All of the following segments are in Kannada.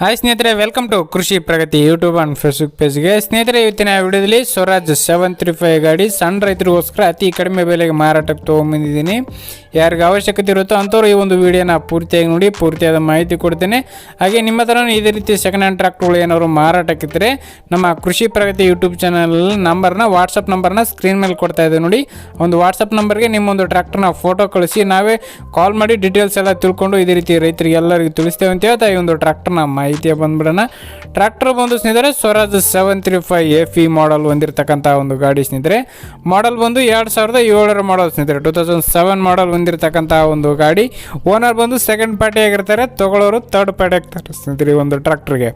ಹಾಯ್ ಸ್ನೇಹಿತರೆ welcome to Krishi Pragati YouTube and Facebook ಪೇಜ್ಗೆ ಸ್ನೇಹಿತರೆ, ಇವತ್ತಿನ ವಿಡಿಯೋದಲ್ಲಿ ಸ್ವರಾಜ್ ಸೆವೆನ್ ತ್ರೀ ಫೈವ್ ಗಾಡಿ, ಸಣ್ಣ ರೈತರಿಗೋಸ್ಕರ ಅತಿ ಕಡಿಮೆ ಬೆಲೆಗೆ ಮಾರಾಟಕ್ಕೆ ತೊಗೊಂಬಂದಿದ್ದೀನಿ ಯಾರಿಗೆ ಅವಶ್ಯಕತೆ ಇರುತ್ತೋ ಅಂಥವ್ರು ಈ ಒಂದು ವಿಡಿಯೋನ ಪೂರ್ತಿಯಾಗಿ ನೋಡಿ, ಪೂರ್ತಿಯಾದ ಮಾಹಿತಿ ಕೊಡ್ತೇನೆ. ಹಾಗೆ ನಿಮ್ಮ ಹತ್ರನೂ ಇದೇ ರೀತಿ ಸೆಕೆಂಡ್ ಹ್ಯಾಂಡ್ ಟ್ರ್ಯಾಕ್ಟ್ರುಗಳು ಏನಾದ್ರು ಮಾರಾಟಕ್ಕಿದ್ದರೆ ನಮ್ಮ ಕೃಷಿ ಪ್ರಗತಿ ಯೂಟ್ಯೂಬ್ ಚಾನಲ್ ನಂಬರ್ನ ವಾಟ್ಸಪ್ ನಂಬರ್ನ ಸ್ಕ್ರೀನ್ ಮೇಲೆ ಕೊಡ್ತಾ ಇದೆ ನೋಡಿ. ಒಂದು ವಾಟ್ಸಪ್ ನಂಬರ್ಗೆ ನಿಮ್ಮೊಂದು ಟ್ರ್ಯಾಕ್ಟರ್ನ ಫೋಟೋ ಕಳಿಸಿ, ನಾವೇ ಕಾಲ್ ಮಾಡಿ ಡೀಟೇಲ್ಸ್ ಎಲ್ಲ ತಿಳ್ಕೊಂಡು ಇದೇ ರೀತಿ ರೈತರಿಗೆ ಎಲ್ಲರಿಗೂ ತಿಳಿಸ್ತೇವೆ ಅಂತ ಹೇಳ್ತಾ ಈ ಒಂದು ಟ್ರ್ಯಾಕ್ಟರ್ನ ಮಾಹಿತಿಯ ಬಂದ್ಬಿಡೋಣ. ಟ್ರ್ಯಾಕ್ಟರ್ ಬಂದು ಸ್ನೇಹಿತರೆ, Swaraj seven three five F E model ಹೊಂದಿರತಕ್ಕಂಥ ಒಂದು ಗಾಡಿ ಸ್ನೇಹಿತರೆ. ಮಾಡಲ್ ಬಂದು ಎರಡು ಸಾವಿರದ ಏಳರ ಮಾಡಲ್ ಸ್ನೇಹಿತರೆ. ಟೂ ತೌಸಂಡ್ ಸೆವೆನ್ ಮಾಡಲ್ ಹೊಂದಿರತಕ್ಕಂಥ ಒಂದು ಗಾಡಿ. ಓನರ್ ಬಂದು ಸೆಕೆಂಡ್ ಪಾರ್ಟಿ ಆಗಿರ್ತಾರೆ. ತಗೊಳ್ಳೋರು ತರ್ಡ್ ಪಾರ್ಟಿ ಆಗ್ತಾರೆ ಸ್ನೇಹಿತರೆ ಈ ಒಂದು ಟ್ರ್ಯಾಕ್ಟರ್ಗೆ.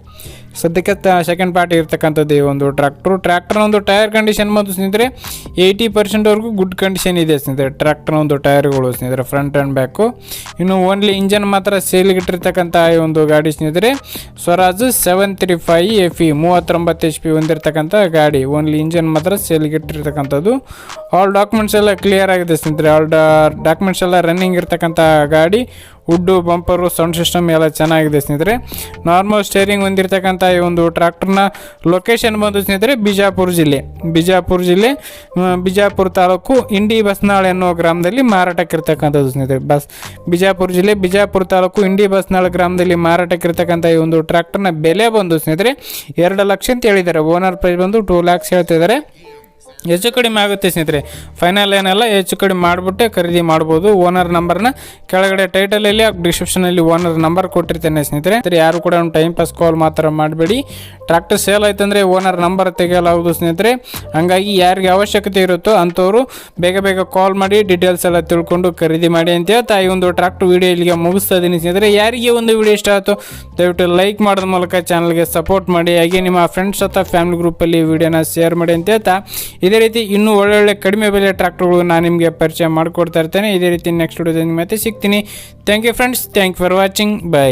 ಸದ್ಯಕ್ಕೆ ಸೆಕೆಂಡ್ ಪಾರ್ಟಿ ಇರ್ತಕ್ಕಂಥದ್ದು ಈ ಒಂದು ಟ್ರ್ಯಾಕ್ಟ್ರು. ಟ್ರ್ಯಾಕ್ಟರ್ನ ಒಂದು ಟೈರ್ ಕಂಡೀಷನ್ ಬಂದು ಸ್ನೇಹಿತರೆ. ಏಯ್ಟಿ ಪರ್ಸೆಂಟ್ವರೆಗೂ ಗುಡ್ ಕಂಡೀಷನ್ ಇದೆ ಸ್ನೇಹಿತರೆ. ಟ್ರ್ಯಾಕ್ಟರ್ನ ಒಂದು ಟೈರ್ಗಳು ಸ್ನೇಹಿತರೆ ಫ್ರಂಟ್ ಆ್ಯಂಡ್ ಬ್ಯಾಕು ಇನ್ನು ಓನ್ಲಿ ಇಂಜನ್ ಮಾತ್ರ ಸೇಲ್ಗಿಟ್ಟಿರ್ತಕ್ಕಂಥ ಈ ಒಂದು ಗಾಡಿ ಸ್ನೇಹಿತರೆ. Swaraj seven three five F E ಮೂವತ್ತೊಂಬತ್ತು ಎಚ್ ಪಿ ಹೊಂದಿರತಕ್ಕಂಥ ಗಾಡಿ ಓನ್ಲಿ ಇಂಜನ್ ಮಾತ್ರ ಸೇಲ್ಗಿಟ್ಟಿರ್ತಕ್ಕಂಥದ್ದು ಆಲ್ ಡಾಕ್ಯುಮೆಂಟ್ಸ್ ಎಲ್ಲ ಕ್ಲಿಯರ್ ಆಗಿದೆ ಸ್ನೇಹಿತರೆ. ಆಲ್ ಡಾಕ್ಯುಮೆಂಟ್ಸ್ ಎಲ್ಲ ರನ್ನಿಂಗ್ ಇರ್ತಕ್ಕಂಥ ಗಾಡಿ. ವುಡ್ಡು ಬಂಪರು, ಸೌಂಡ್ ಸಿಸ್ಟಮ್ ಎಲ್ಲ ಚೆನ್ನಾಗಿದೆ ಸ್ನೇಹಿತರೆ. ನಾರ್ಮಲ್ ಸ್ಟೇರಿಂಗ್ ಹೊಂದಿರತಕ್ಕಂಥ ಈ ಒಂದು ಟ್ರ್ಯಾಕ್ಟರ್ನ ಲೊಕೇಶನ್ ಬಂದು ಸ್ನೇಹಿತರೆ ಬಿಜಾಪುರ ಜಿಲ್ಲೆ. ಬಿಜಾಪುರ ಜಿಲ್ಲೆ ಬಿಜಾಪುರ ತಾಲೂಕು ಇಂಡಿ ಬಸ್ನಾಳ್ ಎನ್ನುವ ಗ್ರಾಮದಲ್ಲಿ ಮಾರಾಟಕ್ಕಿರ್ತಕ್ಕಂಥದ್ದು ಸ್ನೇಹಿತರೆ. ಬಸ್, ಬಿಜಾಪುರ ಜಿಲ್ಲೆ, ಬಿಜಾಪುರ ತಾಲೂಕು ಇಂಡಿ ಬಸ್ನಾಳ್ ಗ್ರಾಮದಲ್ಲಿ ಮಾರಾಟಕ್ಕಿರ್ತಕ್ಕಂಥ ಈ ಒಂದು ಟ್ರ್ಯಾಕ್ಟರ್ನ ಬೆಲೆ ಬಂದು ಸ್ನೇಹಿತರೆ, ಎರಡು ಲಕ್ಷ ಅಂತ ಹೇಳಿದ್ದಾರೆ. ಓನರ್ ಪ್ರೈಸ್ ಬಂದು ಟೂ ಲ್ಯಾಕ್ಸ್ ಹೇಳ್ತಿದ್ದಾರೆ ಹೆಚ್ಚು ಕಡಿಮೆ ಆಗುತ್ತೆ ಸ್ನೇಹಿತರೆ. ಫೈನಲ್ ಏನಲ್ಲ, ಹೆಚ್ಚು ಕಡಿಮೆ ಮಾಡಿಬಿಟ್ಟೆ ಖರೀದಿ ಮಾಡ್ಬೋದು. ಓನರ್ ನಂಬರ್ನ ಕೆಳಗಡೆ ಟೈಟಲಲ್ಲಿ ಡಿಸ್ಕ್ರಿಪ್ಷನಲ್ಲಿ ಓನರ್ ನಂಬರ್ ಕೊಟ್ಟಿರ್ತೇನೆ ಸ್ನೇಹಿತರೆ. ಯಾರು ಕೂಡ ಒಂದು ಟೈಮ್ ಪಾಸ್ ಕಾಲ್ ಮಾತ್ರ ಮಾಡಬೇಡಿ. ಟ್ರ್ಯಾಕ್ಟರ್ ಸೇಲ್ ಆಯ್ತಂದರೆ ಓನರ್ ನಂಬರ್ ತೆಗೆಯಲಾಗುವುದು ಸ್ನೇಹಿತರೆ. ಹಂಗಾಗಿ ಯಾರಿಗೆ ಅವಶ್ಯಕತೆ ಇರುತ್ತೋ ಅಂಥವರು ಬೇಗ ಬೇಗ ಕಾಲ್ ಮಾಡಿ ಡೀಟೇಲ್ಸ್ ಎಲ್ಲ ತಿಳ್ಕೊಂಡು ಖರೀದಿ ಮಾಡಿ ಅಂತ ಹೇಳ್ತಾ ಈ ಒಂದು ಟ್ರ್ಯಾಕ್ಟರ್ ವಿಡಿಯೋ ಇಲ್ಲಿಗೆ ಮುಗಿಸ್ತಾ ಇದ್ದೀನಿ ಸ್ನೇಹಿತರೆ. ಯಾರಿಗೆ ಒಂದು ವಿಡಿಯೋ ಇಷ್ಟ ಆಯಿತು, ದಯವಿಟ್ಟು ಲೈಕ್ ಮಾಡೋದ್ರ ಮೂಲಕ ಚಾನಲ್ಗೆ ಸಪೋರ್ಟ್ ಮಾಡಿ. ಹಾಗೆ ನಿಮ್ಮ ಫ್ರೆಂಡ್ಸ್ ಅಥವಾ ಫ್ಯಾಮಿಲಿ ಗ್ರೂಪಲ್ಲಿ ವಿಡಿಯೋನ ಶೇರ್ ಮಾಡಿ ಅಂತ ಹೇಳ್ತಾ ಇದೇ ರೀತಿ ಇನ್ನೂ ಒಳ್ಳೊಳ್ಳೆ ಕಡಿಮೆ ಬೆಲೆ ಟ್ರ್ಯಾಕ್ಟರ್ಗಳು ನಾನು ನಿಮಗೆ ಪರಿಚಯ ಮಾಡಿಕೊಡ್ತಾ ಇರ್ತೇನೆ. ಇದೇ ರೀತಿ ನೆಕ್ಸ್ಟ್ ವಿಡಿಯೋದಲ್ಲಿ ಮತ್ತೆ ಸಿಗ್ತೀನಿ. Thank you friends thank for watching bye